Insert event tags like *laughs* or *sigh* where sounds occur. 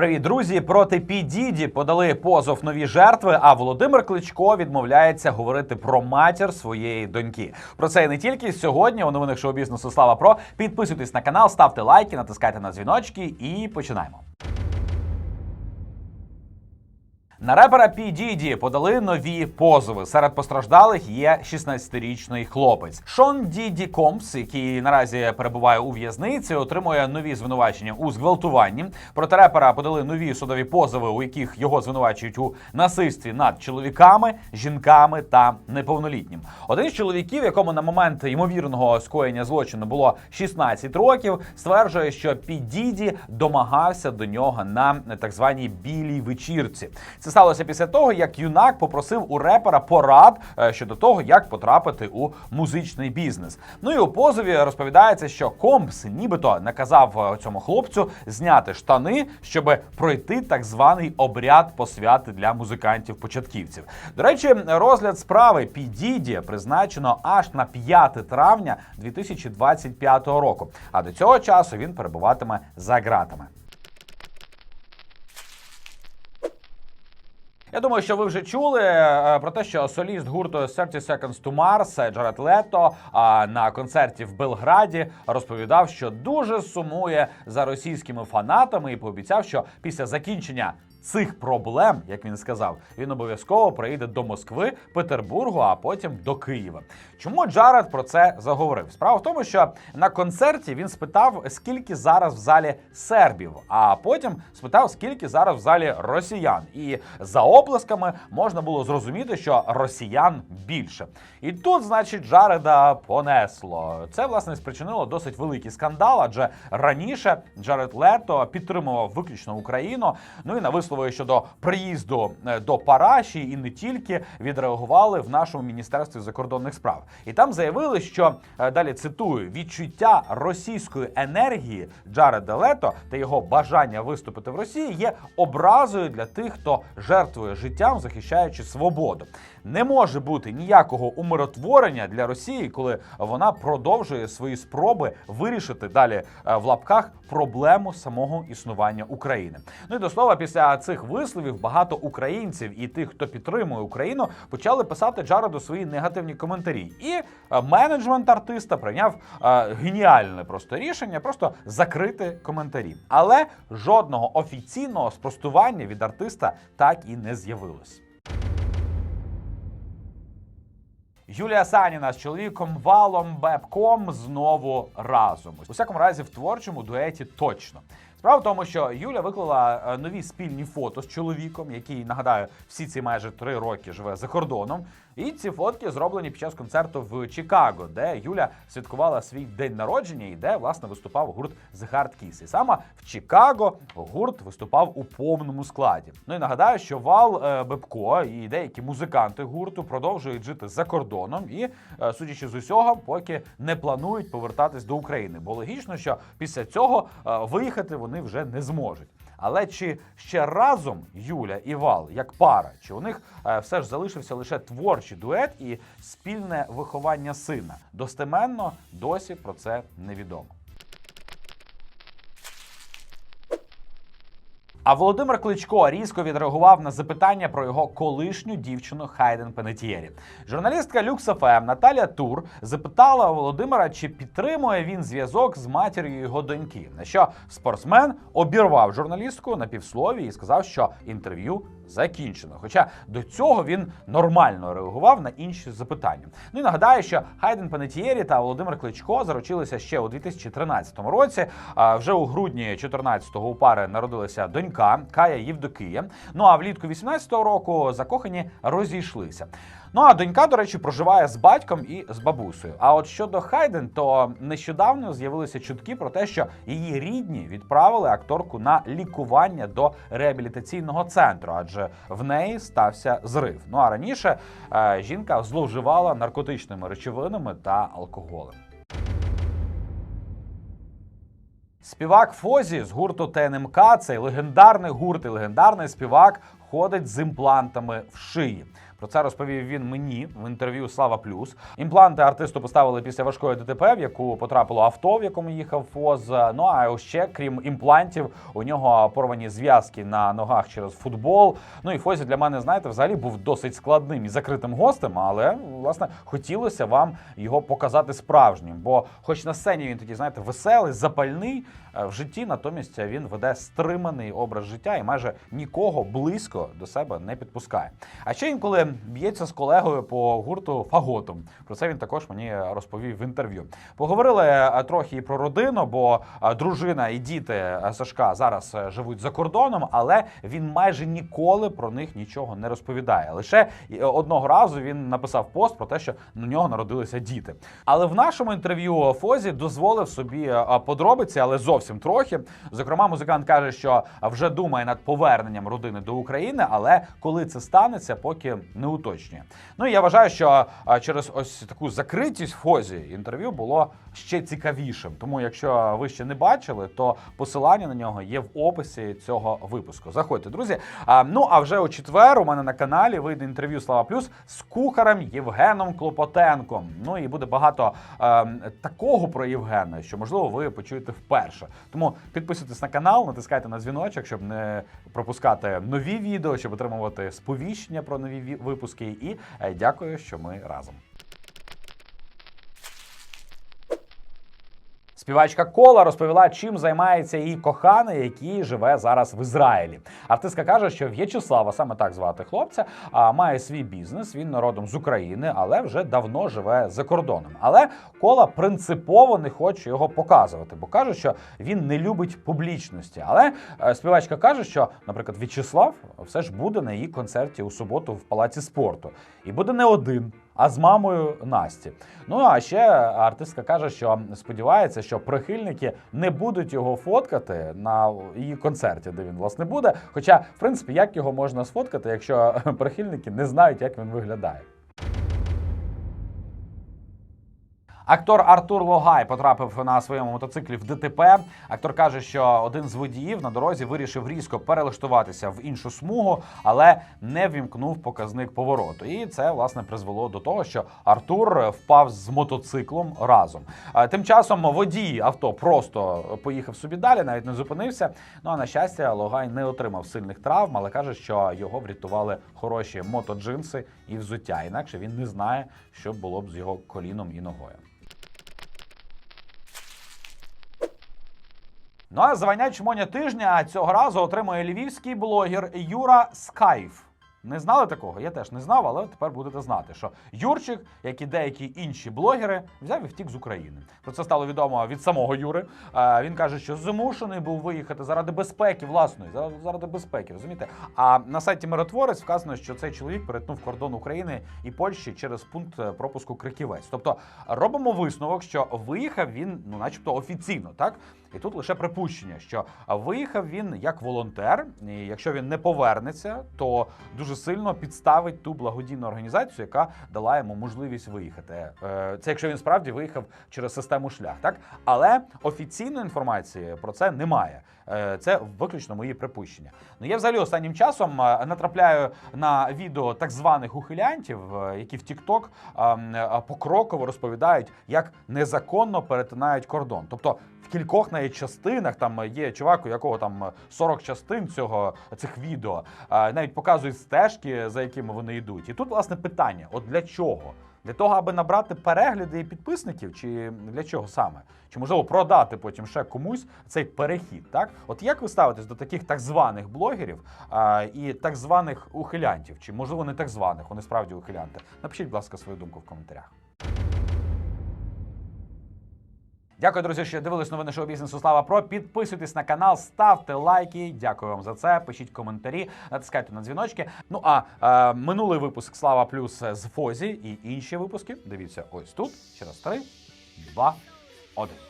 Привіт, друзі! Проти Підіді подали позов нові жертви. А Володимир Кличко відмовляється говорити про матір своєї доньки. Про це і не тільки сьогодні. У новинах шоу бізнесу Слава Про. Підписуйтесь на канал, ставте лайки, натискайте на дзвіночки і починаємо. На репера Пі Діді подали нові позови. Серед постраждалих є 16-річний хлопець. Шон Діді Компс, який наразі перебуває у в'язниці, отримує нові звинувачення у зґвалтуванні. Проти репера подали нові судові позови, у яких його звинувачують у насильстві над чоловіками, жінками та неповнолітнім. Один з чоловіків, якому на момент ймовірного скоєння злочину було 16 років, стверджує, що Пі Діді домагався до нього на так званій білій вечірці. Це сталося після того, як юнак попросив у репера порад е, щодо того, як потрапити у музичний бізнес. Ну і у позові розповідається, що Компс нібито наказав е, цьому хлопцю зняти штани, щоб пройти так званий обряд посвяти для музикантів-початківців. До речі, розгляд справи Підіді призначено аж на 5 травня 2025 року. А до цього часу він перебуватиме за ґратами. Я думаю, що ви вже чули е, про те, що соліст гурту 30 Seconds to Mars Джаред Лето на концерті в Белграді розповідав, що дуже сумує за російськими фанатами і пообіцяв, що після закінчення. Цих проблем, як він сказав, він обов'язково приїде до Москви, Петербургу, а потім до Києва. Чому Джаред про це заговорив? Справа в тому, що на концерті він спитав, скільки зараз в залі сербів, а потім спитав, скільки зараз в залі росіян. І за оплесками можна було зрозуміти, що росіян більше. І тут, значить, Джареда понесло. Це власне спричинило досить великий скандал, адже раніше Джаред Лето підтримував виключно Україну. Ну і на вислови щодо приїзду е, до Параші і не тільки відреагували в нашому міністерстві закордонних справ. І там заявили, що е, далі цитую відчуття російської енергії Джареда Лето та його бажання виступити в Росії є образою для тих, хто жертвує життям, захищаючи свободу. Не може бути ніякого умиротворення для Росії, коли вона продовжує свої спроби вирішити далі е, в лапках проблему самого існування України. Ну і до слова, після цих висловів багато українців і тих, хто підтримує Україну, почали писати Джареду свої негативні коментарі. І е, менеджмент артиста прийняв е, геніальне просто рішення просто закрити коментарі. Але жодного офіційного спростування від артиста так і не з'явилось. Юлія Саніна з чоловіком Валом Бебком знову разом. У всякому разі, в творчому дуеті точно. Справа в тому, що Юля виклала е, нові спільні фото з чоловіком, який нагадаю, всі ці майже три роки живе за кордоном. І ці фотки зроблені під час концерту в Чикаго, де Юля святкувала свій день народження і де власне виступав гурт The Hard Kiss. І саме в Чикаго гурт виступав у повному складі. Ну і нагадаю, що Вал е, Бебко і деякі музиканти гурту продовжують жити за кордоном і, е, судячи з усього, поки не планують повертатись до України. Бо логічно, що після цього виїхати вони вже не зможуть. Але чи ще разом Юля і Вал як пара, чи у них е, все ж залишився лише творчий дует і спільне виховання сина? Достеменно досі про це невідомо. А Володимир Кличко різко відреагував на запитання про його колишню дівчину Хайден Пенетієрі. Журналістка Люкс ФМ Наталія Тур запитала Володимира, чи підтримує він зв'язок з матір'ю його доньки. На що спортсмен обірвав журналістку на півслові і сказав, що інтерв'ю закінчено. Хоча до цього він нормально реагував на інші запитання. Ну і нагадаю, що Хайден Панетієрі та Володимир Кличко заручилися ще у 2013 році. Вже у грудні 14-го у пари народилася донька Кая Євдокия. Ну а влітку 18-го року закохані розійшлися. Ну а донька, до речі, проживає з батьком і з бабусею. А от щодо Хайден, то нещодавно з'явилися чутки про те, що її рідні відправили акторку на лікування до реабілітаційного центру, адже в неї стався зрив. Ну а раніше е, жінка зловживала наркотичними речовинами та алкоголем. Співак Фозі з гурту ТНМК, цей легендарний гурт і легендарний співак ходить з імплантами в шиї. Про це розповів він мені в інтерв'ю Слава Плюс. Імпланти артисту поставили після важкої ДТП, в яку потрапило авто, в якому їхав Фоз. Ну а ще, крім імплантів, у нього порвані зв'язки на ногах через футбол. Ну і Фозі для мене, знаєте, взагалі був досить складним і закритим гостем, але власне хотілося вам його показати справжнім. Бо, хоч на сцені він такий, знаєте, веселий, запальний. е, В житті натомість він веде стриманий образ життя і майже нікого близько до себе не підпускає. А ще інколи б'ється з колегою по гурту Фаготом. Про це він також мені розповів в інтерв'ю. Поговорили е, трохи і про родину, бо е, дружина і діти е, Сашка зараз живуть за кордоном, але він майже ніколи про них нічого не розповідає. Лише одного разу він написав пост про те, що у нього народилися діти. Але в нашому інтерв'ю Фозі дозволив собі подробиці, але зовсім трохи. Зокрема, музикант каже, що вже думає над поверненням родини до України, але коли це станеться, поки не уточнює. Ну і я вважаю, що через ось таку закритість в Фозі інтерв'ю було ще цікавішим. Тому, якщо ви ще не бачили, то посилання на нього є в описі цього випуску. Заходьте, друзі. А, ну а вже у четвер у мене на каналі вийде інтерв'ю Слава Плюс з кухарем Євгеном Клопотенком. Ну і буде багато е, такого про Євгена, що можливо ви почуєте вперше. Тому підписуйтесь на канал, натискайте на дзвіночок, щоб не пропускати нові відео, щоб отримувати сповіщення про нові ві- випуски. І е, дякую, що ми разом. Співачка Кола розповіла, чим займається її коханий, який живе зараз в Ізраїлі. Артистка каже, що В'ячеслава, саме так звати хлопця, а, має свій бізнес. Він народом з України, але вже давно живе за кордоном. Але кола принципово не хоче його показувати, бо каже, що він не любить публічності. Але е, співачка каже, що, наприклад, В'ячеслав все ж буде на її концерті у суботу в палаці спорту, і буде не один а з мамою Насті. Ну а ще артистка каже, що сподівається, що прихильники не будуть його фоткати на її концерті, де він власне буде. Хоча, в принципі, як його можна сфоткати, якщо *laughs* прихильники не знають, як він виглядає. Актор Артур Логай потрапив на своєму мотоциклі в ДТП. Актор каже, що один з водіїв на дорозі вирішив різко перелаштуватися в іншу смугу, але не вімкнув показник повороту. І це власне призвело до того, що Артур впав з мотоциклом разом. Тим часом водій авто просто поїхав собі далі, навіть не зупинився. Ну а на щастя, Логай не отримав сильних травм, але каже, що його врятували хороші мотоджинси і взуття. Інакше він не знає, що було б з його коліном і ногою. Ну а звання чмоня тижня цього разу отримує львівський блогер Юра Скайф. Не знали такого? Я теж не знав, але тепер будете знати, що Юрчик, як і деякі інші блогери, взяв і втік з України. Про це стало відомо від самого Юри. Він каже, що змушений був виїхати заради безпеки власної, заради безпеки, розумієте? А на сайті Миротворець вказано, що цей чоловік перетнув кордон України і Польщі через пункт е, пропуску Криківець. Тобто робимо висновок, що виїхав він, ну, начебто, офіційно, так? І тут лише припущення, що виїхав він як волонтер, і якщо він не повернеться, то дуже сильно підставить ту благодійну організацію, яка дала йому можливість виїхати. Е, Це якщо він справді виїхав через систему шлях, так але офіційної інформації про це немає. Е, Це виключно мої припущення. Ну я взагалі останнім часом е, натрапляю на відео так званих ухилянтів, е, які в е, покроково розповідають, як незаконно перетинають кордон. Тобто в кількох навіть частинах там є чувак, у якого там 40 частин цього цих відео, навіть показують стежки, за якими вони йдуть. І тут власне питання: от для чого? Для того, аби набрати перегляди і підписників, чи для чого саме? Чи можливо продати потім ще комусь цей перехід? Так, от як ви ставитесь до таких так званих блогерів а, і так званих ухилянтів? Чи можливо не так званих, вони справді ухилянти? Напишіть, будь ласка, свою думку в коментарях. Дякую, друзі, що дивились новини шоу бізнесу. Слава Про. Підписуйтесь на канал, ставте лайки. Дякую вам за це. Пишіть коментарі, натискайте на дзвіночки. Ну а е, минулий випуск Слава Плюс з Фозі і інші випуски. Дивіться ось тут. Через три, два, один.